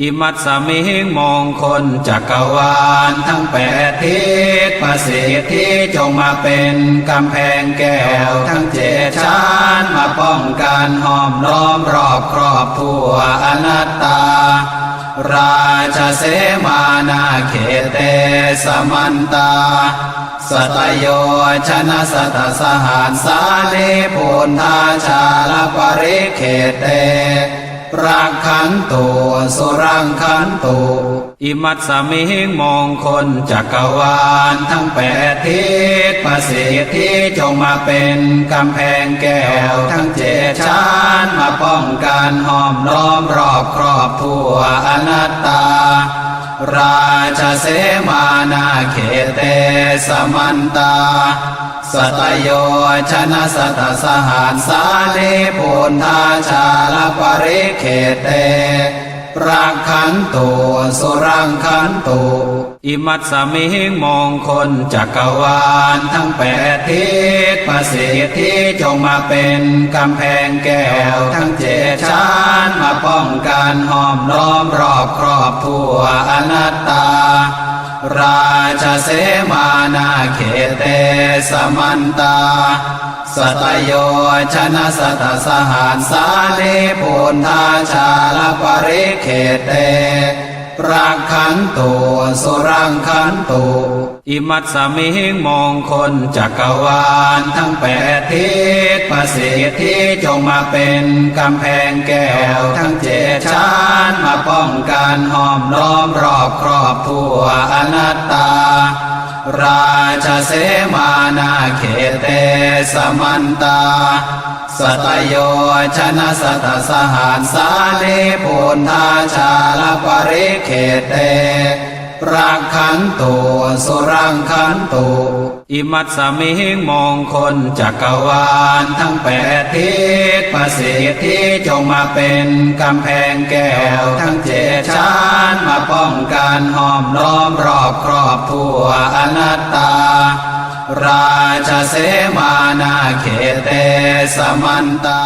อิมัตสมิงมงคลจักรวาลทั้งแปดทิศประสิทธิจงมาเป็นกำแพงแก้วทั้งเจ็ดชั้นมาป้องกันห้อมล้อมรอบครอบทั่วอนัตตา ราชเสมานาเขเตสมันตาสตโยชนะสตสหานสาเลพุนทาชาลปริเขเต รังขันตุสุรังขันตุอิมัตสมิงมงคลจักรวาลทั้งแปดทิศประสิทธิจงมาเป็นกำแพงแก้วทั้งเจ็ดชั้นมาป้องกันห้อมล้อมรอบครอบทั่วอนัตตา ราชเสมานาเขเตสมันตา สตโยชนะสตสหานสาลีพุนทาชาลปริเขเต รังขันตุสุรังขันตุอิมัตสมิงมงคลจักรวาลทั้งแปดทิศประสิทธิจงมาเป็นกำแพงแก้วทั้งเจ็ดชั้นมาป้องกันห้อมล้อมรอบครอบทั่วอนัตตา ราชเสมานาเขเตสมันตา สตโยชนะสตสหานสาลีพุนทาชาลปริเขเตรักขันตุสุรังขันตุอิมัตสมิงมองคลจักรวาลทั้งแปดทิศประสิทธิจงมาเป็นกำแพงแก้วทั้งเจ นหอมล้อมรอบครอบทั่วอนัตตา ราชเสมานาเขเตสมันตา สตโยชนะสตสหานสาลีพุนทาชาลปริเขเต รักขันโตสุรังขันโต อิมัตสมิงมงคลจักรวาลทั้งแปดทิศประสิทธิจงมาเป็นกำแพงแก้วทั้งเจ็ดชั้นมาป้องกันห้อมล้อมรอบครอบทั่วอนัตตา ราชเสมานาเขเตสมันตา